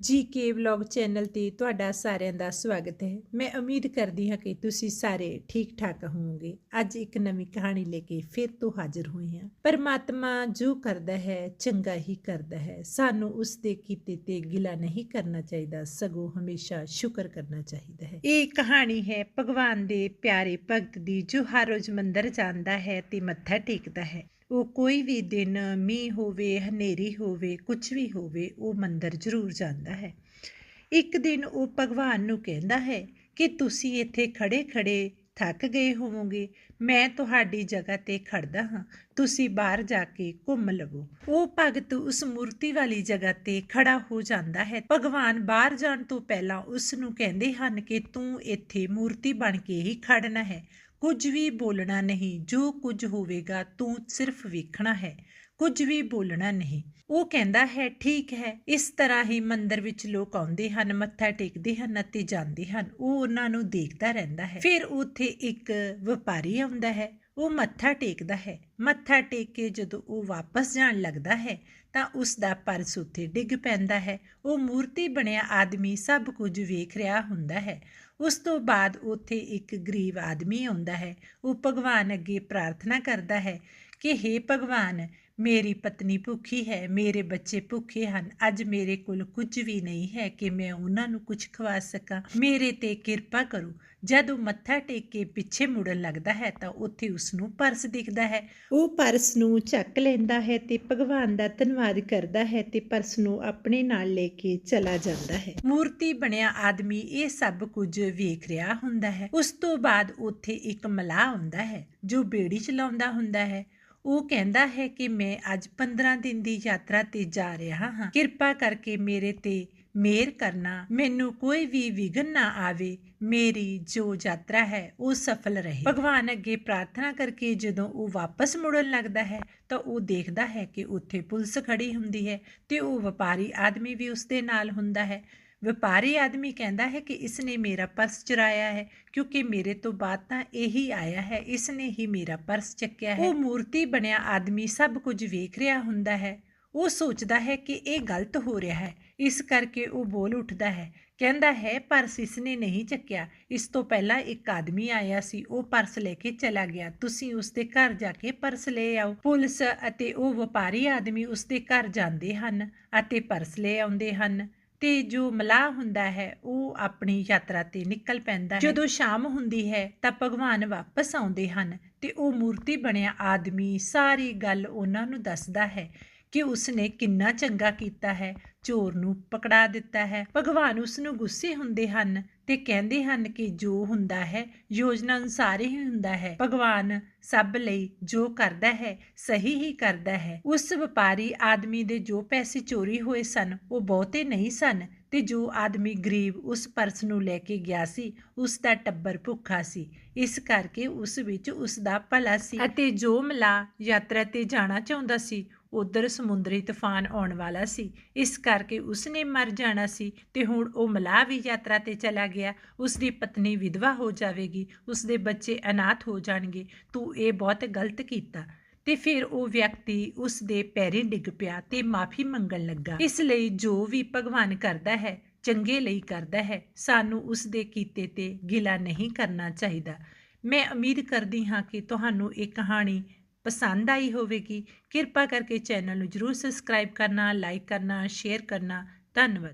ਜੀ ਕੇ vlog channel ਤੇ ਤੁਹਾਡਾ ਸਾਰਿਆਂ ਦਾ ਸਵਾਗਤ ਹੈ। ਮੈਂ ਉਮੀਦ ਕਰਦੀ ਹਾਂ ਕਿ ਤੁਸੀਂ ਸਾਰੇ ਠੀਕ ਠਾਕ ਹੋਵੋਗੇ। ਅੱਜ ਇੱਕ ਨਵੀਂ ਕਹਾਣੀ ਲੈ ਕੇ ਫਿਰ ਤੋਂ ਹਾਜ਼ਰ ਹੋਏ ਹਾਂ। ਪਰਮਾਤਮਾ ਜੋ ਕਰਦਾ ਹੈ, ਚੰਗਾ ਹੀ ਕਰਦਾ ਹੈ। ਸਾਨੂੰ ਉਸ ਦੇ ਕੀਤੇ ਤੇ ਗਿਲਾ ਨਹੀਂ ਕਰਨਾ ਚਾਹੀਦਾ। ਸਗੋਂ ਹਮੇਸ਼ਾ ਸ਼ੁਕਰ ਕਰਨਾ ਚਾਹੀਦਾ ਹੈ। ਇਹ ਕਹਾਣੀ ਹੈ ਭਗਵਾਨ ਦੇ ਪਿਆਰੇ ਭਗਤ ਦੀ, ਜੋ ਹਰ ਰੋਜ਼ ਮੰਦਰ ਜਾਂਦਾ ਹੈ ਤੇ ਮੱਥਾ ਟੇਕਦਾ ਹੈ। ਉਹ ਕੋਈ ਵੀ ਦਿਨ ਮੀਂਹ ਹੋਵੇ, ਹਨੇਰੀ ਹੋਵੇ ਕੁਝ ਵੀ ਹੋਵੇ, ਉਹ ਮੰਦਰ ਜ਼ਰੂਰ ਜਾਂਦਾ ਹੈ। ਇੱਕ ਦਿਨ ਉਹ ਭਗਵਾਨ ਨੂੰ ਕਹਿੰਦਾ ਹੈ ਕਿ ਤੁਸੀਂ ਇੱਥੇ ਖੜੇ-ਖੜੇ ਥੱਕ ਗਏ ਹੋਵੋਗੇ, ਮੈਂ ਤੁਹਾਡੀ ਜਗ੍ਹਾ ਤੇ ਖੜਦਾ ਹਾਂ, ਤੁਸੀਂ ਬਾਹਰ ਜਾ ਕੇ ਘੁੰਮ ਲਵੋ। ਉਹ ਭਗਤ ਉਸ ਮੂਰਤੀ ਵਾਲੀ ਜਗ੍ਹਾ ਤੇ ਖੜਾ ਹੋ ਜਾਂਦਾ ਹੈ। ਭਗਵਾਨ ਬਾਹਰ ਜਾਣ ਤੋਂ ਪਹਿਲਾਂ ਉਸ ਨੂੰ ਕਹਿੰਦੇ ਹਨ ਕਿ ਤੂੰ ਇੱਥੇ ਮੂਰਤੀ ਬਣ ਕੇ ਹੀ ਖੜਨਾ ਹੈ। ਕੁਝ ਵੀ ਬੋਲਣਾ ਨਹੀਂ, ਜੋ ਕੁਝ ਹੋਵੇਗਾ ਤੂੰ ਸਿਰਫ ਵੇਖਣਾ ਹੈ, ਕੁਝ ਵੀ ਬੋਲਣਾ ਨਹੀਂ। ਉਹ ਕਹਿੰਦਾ ਹੈ, ਠੀਕ ਹੈ। ਇਸ ਤਰ੍ਹਾਂ ਹੀ ਮੰਦਰ ਵਿੱਚ ਲੋਕ ਆਉਂਦੇ ਹਨ, ਮੱਥਾ ਟੇਕਦੇ ਹਨ ਅਤੇ ਜਾਂਦੇ ਹਨ। ਉਹ ਉਹਨਾਂ ਨੂੰ ਦੇਖਦਾ ਰਹਿੰਦਾ ਹੈ। ਫਿਰ ਉੱਥੇ ਇੱਕ ਵਪਾਰੀ ਆਉਂਦਾ ਹੈ। ਉਹ ਮੱਥਾ ਟੇਕਦਾ ਹੈ। ਮੱਥਾ ਟੇਕ ਕੇ ਜਦੋਂ ਉਹ ਵਾਪਸ ਜਾਣ ਲੱਗਦਾ ਹੈ, ਤਾਂ ਉਸ ਦਾ ਪਰਸ ਉੱਥੇ ਡਿੱਗ ਪੈਂਦਾ ਹੈ। ਉਹ ਮੂਰਤੀ ਬਣਿਆ ਆਦਮੀ ਸਭ ਕੁਝ ਵੇਖ ਰਿਹਾ ਹੁੰਦਾ ਹੈ। ਉਸ ਤੋਂ ਬਾਅਦ ਉੱਥੇ ਇੱਕ ਗਰੀਬ ਆਦਮੀ ਆਉਂਦਾ ਹੈ। ਉਹ ਭਗਵਾਨ ਅੱਗੇ ਪ੍ਰਾਰਥਨਾ ਕਰਦਾ ਹੈ ਕਿ हे ਭਗਵਾਨ ਮੇਰੀ ਪਤਨੀ ਭੁੱਖੀ ਹੈ, ਮੇਰੇ ਬੱਚੇ ਭੁੱਖੇ ਹਨ। ਅੱਜ ਮੇਰੇ ਕੋਲ ਕੁਝ ਵੀ ਨਹੀਂ ਹੈ ਕਿ ਮੈਂ ਉਹਨਾਂ ਨੂੰ ਕੁਝ ਖਵਾ ਸਕਾਂ। ਮੇਰੇ ਤੇ ਕਿਰਪਾ ਕਰੋ। ਜਦ ਉਹ ਮੱਥਾ ਟੇਕ ਕੇ ਪਿੱਛੇ ਮੁੜਨ ਲੱਗਦਾ ਹੈ ਤਾਂ ਉੱਥੇ ਉਸ ਨੂੰ ਪਰਸ ਦਿਖਦਾ ਹੈ। ਉਹ ਪਰਸ ਨੂੰ ਚੱਕ ਲੈਂਦਾ ਹੈ ਤੇ ਭਗਵਾਨ ਦਾ ਧੰਨਵਾਦ ਕਰਦਾ ਹੈ ਤੇ ਪਰਸ ਨੂੰ ਆਪਣੇ ਨਾਲ ਲੈ ਕੇ ਚਲਾ ਜਾਂਦਾ ਹੈ। ਮੂਰਤੀ ਬਣਿਆ ਆਦਮੀ ਇਹ ਸਭ ਕੁਝ ਵੇਖ ਰਿਹਾ ਹੁੰਦਾ ਹੈ। ਉਸ ਤੋਂ ਬਾਅਦ ਉੱਥੇ ਇੱਕ ਮਲਾਹ ਹੁੰਦਾ ਹੈ, ਜੋ ਬੇੜੀ ਚਲਾਉਂਦਾ ਹੁੰਦਾ ਹੈ। ਉਹ ਕਹਿੰਦਾ ਹੈ ਕਿ ਮੈਂ ਅੱਜ 15 ਦਿਨ ਦੀ ਯਾਤਰਾ ਤੇ ਜਾ ਰਿਹਾ ਹਾਂ। ਕਿਰਪਾ ਕਰਕੇ ਮੇਰੇ ਤੇ ਮੇਰ ਕਰਨਾ। ਮੈਨੂੰ ਕੋਈ ਵੀ ਵਿਘਨ ਨਾ ਆਵੇ। ਮੇਰੀ ਜੋ ਯਾਤਰਾ ਹੈ, ਉਹ ਸਫਲ ਰਹੇ। ਭਗਵਾਨ ਅੱਗੇ ਪ੍ਰਾਰਥਨਾ ਕਰਕੇ ਜਦੋਂ ਉਹ ਵਾਪਸ ਮੁੜਨ ਲੱਗਦਾ ਹੈ, ਤਾਂ ਉਹ ਦੇਖਦਾ ਹੈ ਕਿ ਉੱਥੇ ਪੁਲਿਸ ਖੜੀ ਹੁੰਦੀ ਹੈ ਤੇ ਉਹ ਵਪਾਰੀ ਆਦਮੀ ਵੀ ਉਸ ਦੇ ਨਾਲ ਹੁੰਦਾ ਹੈ। ਵਪਾਰੀ ਆਦਮੀ ਕਹਿੰਦਾ ਹੈ ਕਿ ਇਸ ਨੇ ਮੇਰਾ ਪਰਸ ਚੁਰਾਇਆ ਹੈ, ਕਿਉਂਕਿ ਮੇਰੇ ਤੋਂ ਬਾਅਦ ਤਾਂ ਇਹੀ ਆਇਆ ਹੈ ਇਸ ਨੇ ਹੀ ਮੇਰਾ ਪਰਸ ਚੱਕਿਆ ਹੈ। ਉਹ ਮੂਰਤੀ ਬਣਿਆ ਆਦਮੀ ਸਭ ਕੁਝ ਵੇਖ ਰਿਹਾ ਹੁੰਦਾ ਹੈ। ਉਹ ਸੋਚਦਾ ਹੈ ਕਿ ਇਹ ਗਲਤ ਹੋ ਰਿਹਾ ਹੈ, ਇਸ ਕਰਕੇ ਉਹ ਬੋਲ ਉੱਠਦਾ ਹੈ, ਕਹਿੰਦਾ ਹੈ, ਪਰਸ ਇਸ ਨੇ ਨਹੀਂ ਚੱਕਿਆ। ਇਸ ਤੋਂ ਪਹਿਲਾਂ ਇੱਕ ਆਦਮੀ ਆਇਆ ਸੀ, ਉਹ ਪਰਸ ਲੈ ਕੇ ਚਲਾ ਗਿਆ। ਤੁਸੀਂ ਉਸ ਦੇ ਘਰ ਜਾ ਕੇ ਪਰਸ ਲੈ ਆਓ। ਪੁਲਿਸ ਅਤੇ ਉਹ ਵਪਾਰੀ ਆਦਮੀ ਉਸ ਦੇ ਘਰ ਜਾਂਦੇ ਹਨ ਅਤੇ ਪਰਸ ਲੈ ਆਉਂਦੇ ਹਨ। ਤੇ ਜੋ ਮਲਾਹ ਹੁੰਦਾ ਹੈ, ਉਹ ਆਪਣੀ ਯਾਤਰਾ ਤੇ ਨਿਕਲ ਪੈਂਦਾ ਹੈ। ਜਦੋਂ ਸ਼ਾਮ ਹੁੰਦੀ ਹੈ, ਤਾਂ ਭਗਵਾਨ ਵਾਪਸ ਆਉਂਦੇ ਹਨ ਤੇ ਉਹ ਮੂਰਤੀ ਬਣਿਆ ਆਦਮੀ, ਸਾਰੀ ਗੱਲ ਉਹਨਾਂ ਨੂੰ ਦੱਸਦਾ ਹੈ। ਕਿ ਉਸਨੇ ਕਿੰਨਾ ਚੰਗਾ ਕੀਤਾ ਹੈ, ਚੋਰ ਨੂੰ ਪਕੜਾ ਦਿੱਤਾ ਹੈ। ਭਗਵਾਨ ਉਸ ਨੂੰ ਗੁੱਸੇ ਹੁੰਦੇ ਹਨ ਤੇ ਕਹਿੰਦੇ ਹਨ ਕਿ ਜੋ ਹੁੰਦਾ ਹੈ, ਯੋਜਨਾ ਅਨੁਸਾਰ ਹੀ ਹੁੰਦਾ ਹੈ। ਭਗਵਾਨ ਸਭ ਲਈ ਜੋ ਕਰਦਾ ਹੈ, ਸਹੀ ਹੀ ਕਰਦਾ ਹੈ। ਉਸ ਵਪਾਰੀ ਆਦਮੀ ਦੇ ਜੋ ਪੈਸੇ ਚੋਰੀ ਹੋਏ ਸਨ, ਉਹ ਬਹੁਤੇ ਨਹੀਂ ਸਨ ਤੇ ਜੋ ਆਦਮੀ ਗਰੀਬ ਉਸ ਪਰਸ ਨੂੰ ਲੈ ਕੇ ਗਿਆ ਸੀ, ਉਸ ਦਾ ਟੱਬਰ ਭੁੱਖਾ ਸੀ। ਇਸ ਕਰਕੇ ਉਸ ਵਿੱਚ ਉਸ ਦਾ ਭਲਾ ਸੀ ਅਤੇ ਜੋ ਮਲਾ ਯਾਤਰਾ ਤੇ ਜਾਣਾ ਚਾਹੁੰਦਾ ਸੀ ਉਧਰ ਸਮੁੰਦਰੀ ਤੂਫਾਨ ਆਉਣ ਵਾਲਾ ਸੀ। ਇਸ ਕਰਕੇ ਉਸਨੇ ਮਰ ਜਾਣਾ ਸੀ ਤੇ ਹੁਣ ਉਹ ਮਲਾਹ ਵੀ ਯਾਤਰਾ ਤੇ ਚਲਾ ਗਿਆ। ਉਸ ਦੀ ਪਤਨੀ ਵਿਧਵਾ ਹੋ ਜਾਵੇਗੀ। ਉਸ ਦੇ ਬੱਚੇ ਅਨਾਥ ਹੋ ਜਾਣਗੇ। ਤੂੰ ਇਹ ਬਹੁਤ ਗਲਤ ਕੀਤਾ। ਤੇ ਫਿਰ ਉਹ ਵਿਅਕਤੀ ਉਸ ਦੇ ਪੈਰੀਂ ਡਿੱਗ ਪਿਆ ਤੇ ਮਾਫੀ ਮੰਗਣ ਲੱਗਾ। ਇਸ ਲਈ ਜੋ ਵੀ ਭਗਵਾਨ ਕਰਦਾ ਹੈ, ਚੰਗੇ ਲਈ ਕਰਦਾ ਹੈ। ਸਾਨੂੰ ਉਸ ਦੇ ਕੀਤੇ ਤੇ ਗਿਲਾ ਨਹੀਂ ਕਰਨਾ ਚਾਹੀਦਾ। ਮੈਂ ਉਮੀਦ ਕਰਦੀ ਹਾਂ ਕਿ ਤੁਹਾਨੂੰ ਇਹ ਕਹਾਣੀ ਪਸੰਦ ਆਈ ਹੋਵੇਗੀ। ਕਿਰਪਾ ਕਰਕੇ ਚੈਨਲ ਨੂੰ ਜਰੂਰ ਸਬਸਕ੍ਰਾਈਬ ਕਰਨਾ ਲਾਈਕ ਕਰਨਾ ਸ਼ੇਅਰ ਕਰਨਾ। ਧੰਨਵਾਦ।